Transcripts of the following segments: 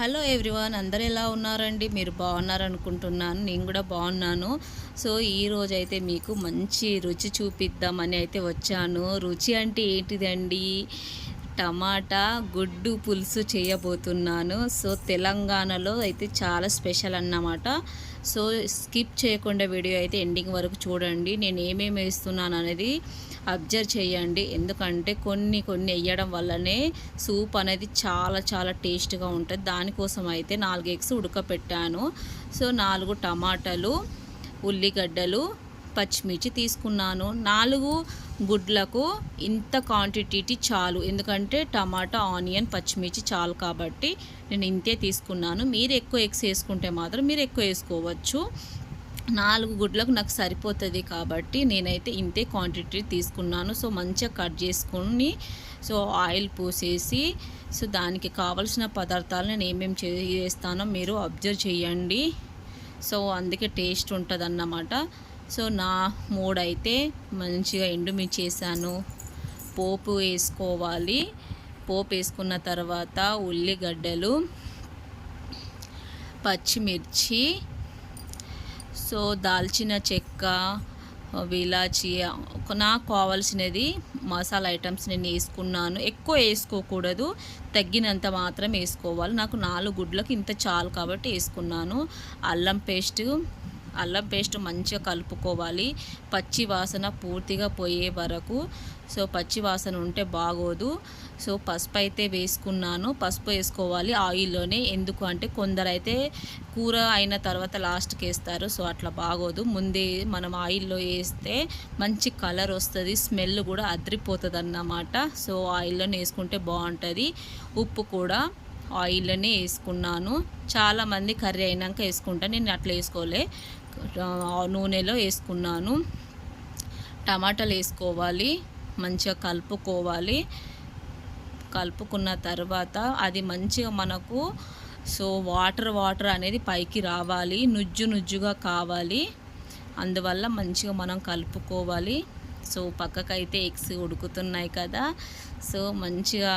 Hello everyone అందరు ఎలా ఉన్నారండి? మీరు బాగున్నారనుకుంటున్నాను నేను కూడా బాగున్నాను. సో ఈ అయితే మీకు మంచి రుచి చూపిద్దామని అయితే వచ్చాను. రుచి అంటే ఏంటిదండి? టమాటా గుడ్డు పులుసు చేయబోతున్నాను. సో తెలంగాణలో అయితే చాలా స్పెషల్ అన్నమాట. సో స్కిప్ చేయకుండా వీడియో అయితే ఎండింగ్ వరకు చూడండి. నేను ఏమేమి వేస్తున్నాను అనేది అబ్జర్వ్ చేయండి. ఎందుకంటే కొన్ని కొన్ని వేయడం వల్లనే సూప్ అనేది చాలా చాలా టేస్ట్గా ఉంటుంది. దానికోసం అయితే నాలుగు ఎగ్స్ ఉడకపెట్టాను. సో నాలుగు టమాటాలు ఉల్లిగడ్డలు పచ్చిమిర్చి తీసుకున్నాను. నాలుగు గుడ్లకు ఇంత క్వాంటిటీ చాలు. ఎందుకంటే టమాటా ఆనియన్ పచ్చిమిర్చి చాలు కాబట్టి నేను ఇంతే తీసుకున్నాను. మీరు ఎక్కువ ఎగ్స్ వేసుకుంటే మాత్రం మీరు ఎక్కువ వేసుకోవచ్చు. నాలుగు గుడ్లకు నాకు సరిపోతుంది కాబట్టి నేనైతే ఇంతే క్వాంటిటీ తీసుకున్నాను. సో మంచిగా కట్ చేసుకొని సో ఆయిల్ పోసేసి సో దానికి కావలసిన పదార్థాలు నేను ఏమేమి చేస్తానో మీరు అబ్జర్వ్ చేయండి. సో అందుకే టేస్ట్ ఉంటుంది అన్నమాట సో నా మూడైతే మంచిగా ఎండుమిర్చి వేసాను పోపు వేసుకోవాలి. పోపు వేసుకున్న తర్వాత ఉల్లిగడ్డలు పచ్చిమిర్చి సో దాల్చిన చెక్క విలాచి నాకు కావాల్సినది మసాలా ఐటమ్స్ నేను వేసుకున్నాను. ఎక్కువ వేసుకోకూడదు. తగ్గినంత మాత్రం వేసుకోవాలి. నాకు నాలుగు గుడ్లకు ఇంత చాలు కాబట్టి వేసుకున్నాను. అల్లం పేస్ట్ అల్లం పేస్ట్ మంచిగా కలుపుకోవాలి. పచ్చి వాసన పూర్తిగా పోయే వరకు. సో పచ్చి వాసన ఉంటే బాగోదు. సో పసుపు అయితే వేసుకున్నాను. పసుపు వేసుకోవాలి ఆయిల్లోనే. ఎందుకు అంటే కొందరైతే కూర అయిన తర్వాత లాస్ట్కి వేస్తారు. సో అట్లా బాగోదు. ముందే మనం ఆయిల్లో వేస్తే మంచి కలర్ వస్తుంది. స్మెల్ కూడా అద్రిపోతుంది అన్నమాట సో ఆయిల్లోనే వేసుకుంటే బాగుంటుంది. ఉప్పు కూడా. ఆయిల్నే వేసుకున్నాను. చాలామంది కర్రీ అయినాక వేసుకుంటాను నేను అట్లా వేసుకోలే. నూనెలో వేసుకున్నాను. టమాటాలు వేసుకోవాలి మంచిగా కలుపుకోవాలి. కలుపుకున్న తర్వాత అది మంచిగా మనకు సో వాటర్ వాటర్ అనేది పైకి రావాలి నుజ్జు నుజ్జుగా కావాలి. అందువల్ల మంచిగా మనం కలుపుకోవాలి. సో పక్కకైతే ఎగ్స్ ఉడుకుతున్నాయి కదా సో మంచిగా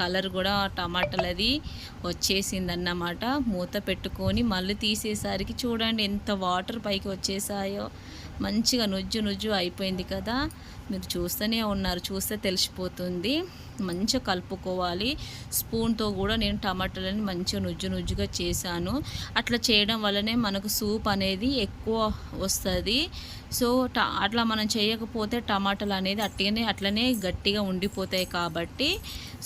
కలర్ కూడా టమాటాలది వచ్చేసిందన్నమాట. మూత పెట్టుకొని మళ్ళీ తీసేసరికి చూడండి ఎంత వాటర్ పైకి వచ్చేసాయో. మంచిగా నుజ్జు నుజ్జు అయిపోయింది కదా. మీరు చూస్తూనే ఉన్నారు చూస్తే తెలిసిపోతుంది. మంచిగా కలుపుకోవాలి. స్పూన్తో కూడా నేను టమాటాలని మంచిగా నుజ్జు నుజ్జుగా చేశాను. అట్లా చేయడం వల్లనే మనకు సూప్ అనేది ఎక్కువ వస్తుంది. సో అట్లా మనం చేయకపోతే టమాటాలు అనేది అట్టిగానే అట్లనే గట్టిగా ఉండిపోతాయి కాబట్టి.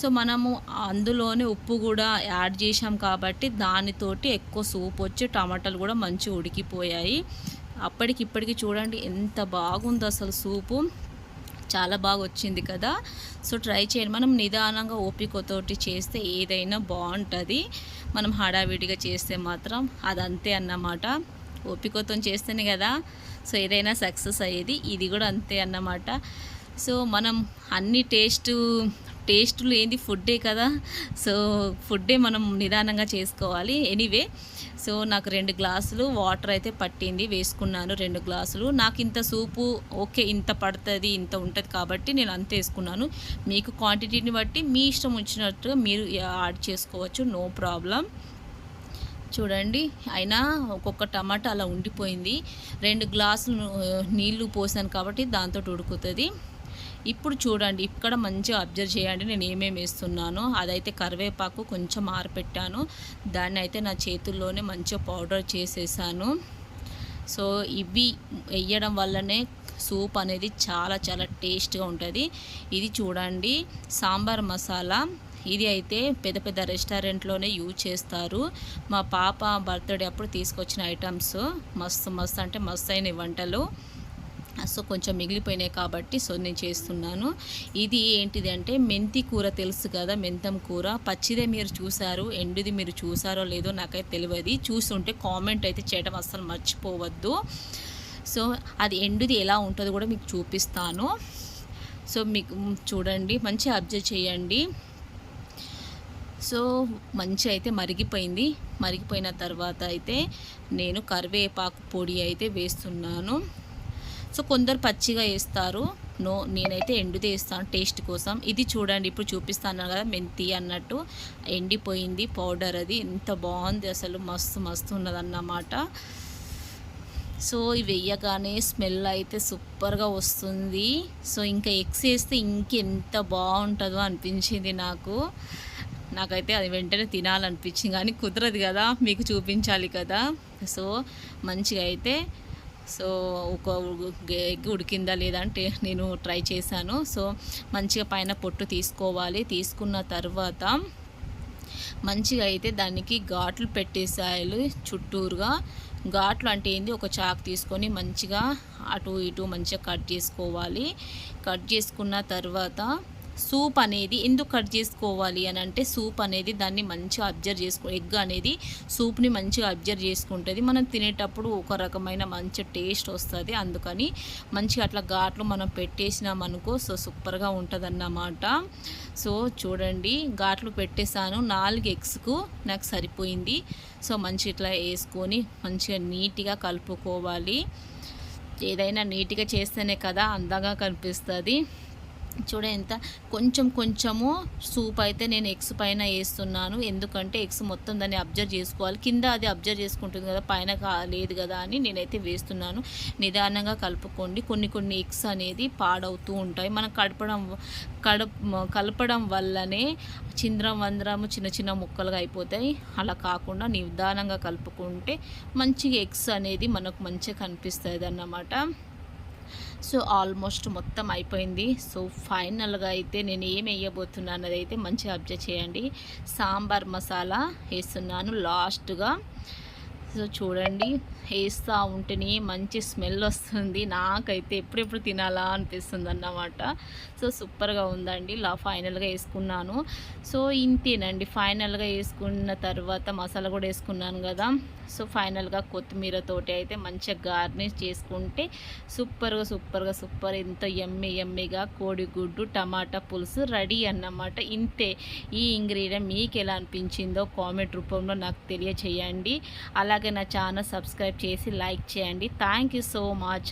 సో మనము అందులోనే ఉప్పు కూడా యాడ్ చేసాం కాబట్టి దానితోటి ఎక్కువ సూప్ వచ్చి టమాటాలు కూడా మంచిగా ఉడికిపోయాయి. అప్పటికిప్పటికి చూడండి ఎంత బాగుందో అసలు సూపు. చాలా బాగా వచ్చింది కదా. సో ట్రై చేయండి. మనం నిదానంగా ఓపికతోటి చేస్తే ఏదైనా బాగుంటుంది మనం హడావిడిగా చేస్తే మాత్రం అదంతే అన్నమాట. ఓపికతో చేస్తేనే కదా. సో ఏదైనా సక్సెస్ అయ్యేది. ఇది కూడా అంతే అన్నమాట. సో మనం అన్ని టేస్ట్ టేస్ట్ లేనిది ఫుడ్డే కదా. సో ఫుడ్డే మనం నిదానంగా చేసుకోవాలి. ఎనీవే సో నాకు రెండు గ్లాసులు వాటర్ అయితే పట్టింది వేసుకున్నాను రెండు గ్లాసులు. నాకు ఇంత సూపు ఓకే ఇంత పడుతుంది ఇంత ఉంటుంది కాబట్టి నేను అంత వేసుకున్నాను. మీకు క్వాంటిటీని బట్టి మీ ఇష్టం వచ్చినట్టుగా మీరు యాడ్ చేసుకోవచ్చు నో ప్రాబ్లం. చూడండి అయినా ఒక్కొక్క టమాటా అలా ఉండిపోయింది. రెండు గ్లాసులు నీళ్ళు పోసాను కాబట్టి దాంతో ఉడుకుతుంది. ఇప్పుడు చూడండి ఇక్కడ మంచిగా అబ్జర్వ్ చేయండి నేను ఏమేమి వేస్తున్నానో. అదైతే కరివేపాకు కొంచెం ఆరపెట్టాను. దాన్ని అయితే నా చేతుల్లోనే మంచిగా పౌడర్ చేసేసాను. సో ఇవి వేయడం వల్లనే సూప్ అనేది చాలా చాలా టేస్ట్గా ఉంటుంది. ఇది చూడండి సాంబార్ మసాలా. ఇది అయితే పెద్ద పెద్ద రెస్టారెంట్లోనే యూజ్ చేస్తారు. మా పాప బర్త్డే అప్పుడు తీసుకొచ్చిన ఐటమ్స్. మస్తు మస్తు అంటే మస్తు అయిన వంటలు. సో కొంచెం మిగిలిపోయినాయి కాబట్టి సో నేను చేస్తున్నాను. ఇది ఏంటిది అంటే మెంతి కూర తెలుసు కదా మెంతం కూర. పచ్చిదే మీరు చూసారు ఎండుది మీరు చూసారో లేదో నాకైతే తెలియదు. చూస్తుంటే కామెంట్ అయితే చేయడం అస్సలు మర్చిపోవద్దు. సో అది ఎండుది ఎలా ఉంటుందో కూడా మీకు చూపిస్తాను. సో మీకు చూడండి మంచి అబ్జర్వ్ చేయండి. సో మంచి అయితే మరిగిపోయింది. మరిగిపోయిన తర్వాత అయితే నేను కరివేపాకు పొడి అయితే వేస్తున్నాను. సో కొందరు పచ్చిగా వేస్తారు. నో నేనైతే ఎండుదే వేస్తాను టేస్ట్ కోసం. ఇది చూడండి ఇప్పుడు చూపిస్తాను కదా మెంతి అన్నట్టు. ఎండిపోయింది పౌడర్ అది. ఎంత బాగుంది అసలు. మస్తు మస్తు ఉన్నదన్నమాట. సో ఇవి వేయగానే స్మెల్ అయితే సూపర్గా వస్తుంది. సో ఇంకా ఎగ్స్ వేస్తే ఇంకెంత బాగుంటుందో అనిపించింది నాకు. నాకైతే అది వెంటనే తినాలనిపించింది. కానీ కుదరదు కదా మీకు చూపించాలి కదా. సో మంచిగా అయితే సో ఒక ఎగ్ ఉడికిందా లేదా అంటే నేను ట్రై చేశాను. సో మంచిగా పైన పొట్టు తీసుకోవాలి. తీసుకున్న తర్వాత మంచిగా అయితే దానికి ఘాట్లు పెట్టేసాయలు చుట్టూరుగా. ఘాట్లు అంటే ఏంది? ఒక చాక్ తీసుకొని మంచిగా అటు ఇటు మంచిగా కట్ చేసుకోవాలి. కట్ చేసుకున్న తర్వాత సూప్ అనేది ఎందుకు కట్ చేసుకోవాలి అని అంటే సూప్ అనేది దాన్ని మంచిగా అబ్జర్వ్ చేసుకో ఎగ్ అనేది సూప్ని మంచిగా అబ్జర్వ్ చేసుకుంటుంది. మనం తినేటప్పుడు ఒక రకమైన మంచి టేస్ట్ వస్తుంది. అందుకని మంచిగా అట్లా ఘాట్లు మనం పెట్టేసినామనుకో సో సూపర్గా ఉంటుంది అన్నమాట సో చూడండి ఘాట్లు పెట్టేశాను. నాలుగు ఎగ్స్కు నాకు సరిపోయింది. సో మంచి ఇట్లా వేసుకొని మంచిగా నీట్గా కలుపుకోవాలి. ఏదైనా నీట్గా చేస్తేనే కదా అందంగా కనిపిస్తుంది. చూడ ఎంత? కొంచెం కొంచెము సూప్ అయితే నేను ఎగ్స్ పైన వేస్తున్నాను. ఎందుకంటే ఎగ్స్ మొత్తం దాన్ని అబ్జర్వ్ చేసుకోవాలి. కింద అది అబ్జర్వ్ చేసుకుంటుంది కదా పైన లేదు కదా అని నేనైతే వేస్తున్నాను. నిదానంగా కలుపుకోండి. కొన్ని కొన్ని ఎగ్స్ అనేది పాడవుతూ ఉంటాయి. మనం కడపడం కడప కలపడం వల్లనే చింద్రం వంద్రము చిన్న చిన్న ముక్కలుగా అయిపోతాయి. అలా కాకుండా నిదానంగా కలుపుకుంటే మంచిగా ఎగ్స్ అనేది మనకు మంచిగా కనిపిస్తుంది అన్నమాట. సో ఆల్మోస్ట్ మొత్తం అయిపోయింది. సో ఫైనల్గా అయితే నేను ఏం వేయబోతున్నాను అన్నది అయితే మంచిగా అబ్జర్వ్ చేయండి. సాంబార్ మసాలా వేస్తున్నాను లాస్ట్గా. సో చూడండి వేస్తూ ఉంటేనే మంచి స్మెల్ వస్తుంది. నాకైతే ఎప్పుడెప్పుడు తినాలా అనిపిస్తుంది అన్నమాట. సో సూపర్గా ఉందండి. ఇలా ఫైనల్గా వేసుకున్నాను. సో ఇంతేనండి. ఫైనల్గా వేసుకున్న తర్వాత మసాలా కూడా వేసుకున్నాను కదా. సో ఫైనల్గా కొత్తిమీరతోటి అయితే మంచిగా గార్నిష్ చేసుకుంటే సూపర్గా సూపర్గా సూపర్ ఎంతో ఎమ్మె ఎమ్మెగా కోడిగుడ్డు టమాటా పులుసు రెడీ అన్నమాట. ఇంతే. ఈ ఇంగ్రీడియంట్ మీకు ఎలా అనిపించిందో కామెంట్ రూపంలో నాకు తెలియచేయండి. అలాగే నా ఛానల్ సబ్స్క్రైబ్ చేసి లైక్ చేయండి. Thank you so much.